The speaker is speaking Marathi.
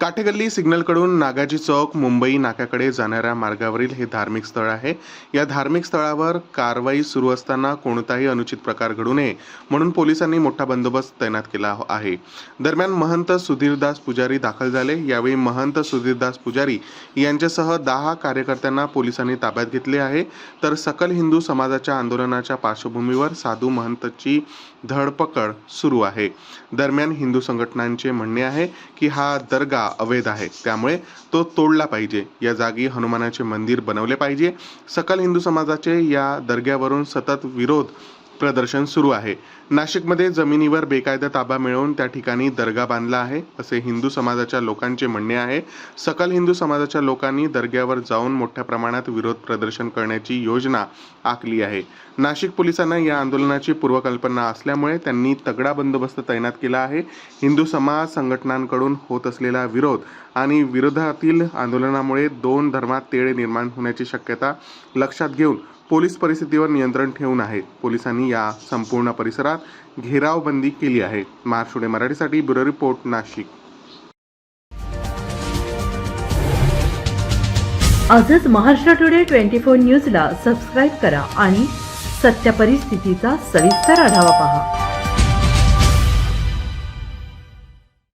काठेगल्ली सिग्नलकडून नागाजी चौक मुंबई नाक्याकडे जाणाऱ्या मार्गावरील हे धार्मिक स्थळ आहे. या धार्मिक स्थळावर कारवाई सुरू असताना कोणताही अनुचित प्रकार घडू नये म्हणून पोलिसांनी मोठा बंदोबस्त तैनात केला आहे. दरम्यान महंत सुधीरदास पुजारी दाखल झाले. यावेळी महंत सुधीरदास पुजारी यांच्यासह दहा कार्यकर्त्यांना पोलिसांनी ताब्यात घेतले आहे. तर सकल हिंदू समाजाच्या आंदोलनाच्या पार्श्वभूमीवर साधू महंतची धडपकड सुरू आहे. दरम्यान हिंदू संघटनांचे म्हणणे आहे की हा दर्गा अवैध आहे. त्यामुळे तो तोडला पाहिजे. या जागी हनुमानाचे मंदिर बनवले पाहिजे. सकल हिंदू समाजाचे या दर्ग्यावरून सतत विरोध प्रदर्शन सुरू आहे. नाशिकमध्ये जमिनीवर बेकायदा ताबा मिळवून त्या ठिकाणी दर्गा बांधला आहे असे हिंदू समाजाच्या लोकांचे म्हणणे आहे. सकल हिंदू समाजाच्या लोकांनी दर्ग्यावर जाऊन मोठ्या प्रमाणात विरोध प्रदर्शन करण्याची योजना आखली आहे. नाशिक पोलिसांना या आंदोलनाची पूर्वकल्पना असल्यामुळे त्यांनी तगडा बंदोबस्त तैनात केला आहे. हिंदू समाज संघटनांकडून होत असलेला विरोध आणि विरोधातील आंदोलनामुळे दोन धर्मात तेढे निर्माण होण्याची शक्यता लक्षात घेऊन पोलीस परिस्थितीवर नियंत्रण ठेवून आहेत. पोलिसांनी या संपूर्ण परिसरात घेरावबंदी केली आहे. महाराष्ट्र मराठीसाठी ब्युरो रिपोर्ट नाशिक. आजच महाराष्ट्र टुडे ट्वेंटी फोर न्यूजला सबस्क्राईब करा आणि सत्य परिस्थितीचा सविस्तर आढावा पहा.